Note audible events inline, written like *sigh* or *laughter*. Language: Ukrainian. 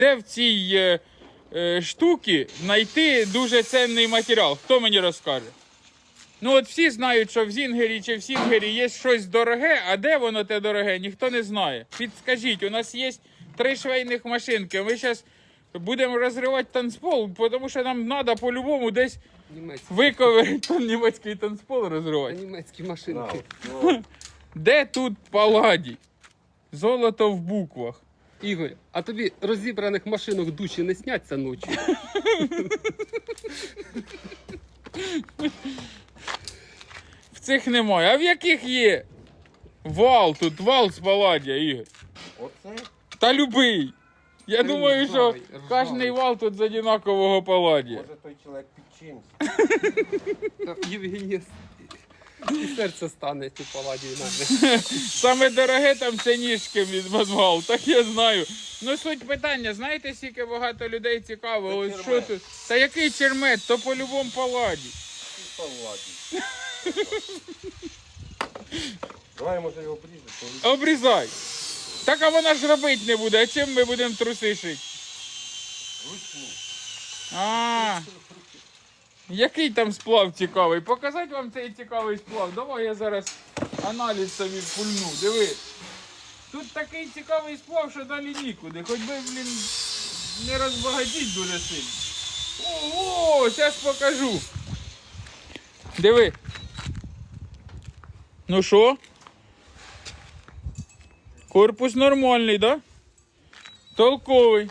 Де в цій е, е, штуці знайти дуже цінний матеріал? Хто мені розкаже? Ну от всі знають, що в Зінгері чи в Сінгері є щось дороге, а де воно те дороге, ніхто не знає. Підскажіть, у нас є три швейних машинки. Ми зараз будемо розривати танцпол, тому що нам треба по-любому десь виковирити *laughs* німецький танцпол розривати. німецькі машинки. Де тут паладі? Золото в буквах. Ігор, а тобі розібраних машинок душі не сняться ночі? В цих немає. А в яких є? Вал тут, вал з паладія, Ігор. Оце? Та любий. Я Та думаю, що ржавий, ржавий. кожний вал тут з одинакового паладія. Може той чоловік підчиниться. Та Євгенія і серце стане ці паладії мене. Саме дороге там це ніжки від мангал, так я знаю. Ну суть питання, знаєте, скільки багато людей цікаво, ось що чермет. тут. Та який чермет, то по-любому паладі. І. Давай, може, його обрізати. Обрізай. Так а вона ж робити не буде, а чим ми будемо труси шити? Ручну. А, який там сплав цікавий? Показати вам цей цікавий сплав. Давай я зараз аналіз собі пульну. Диви. Тут такий цікавий сплав, що далі нікуди. Хоч би, блін, не розбагатіть дуже сильно. О, зараз покажу. Диви. Ну що? Корпус нормальний, да? Толковий.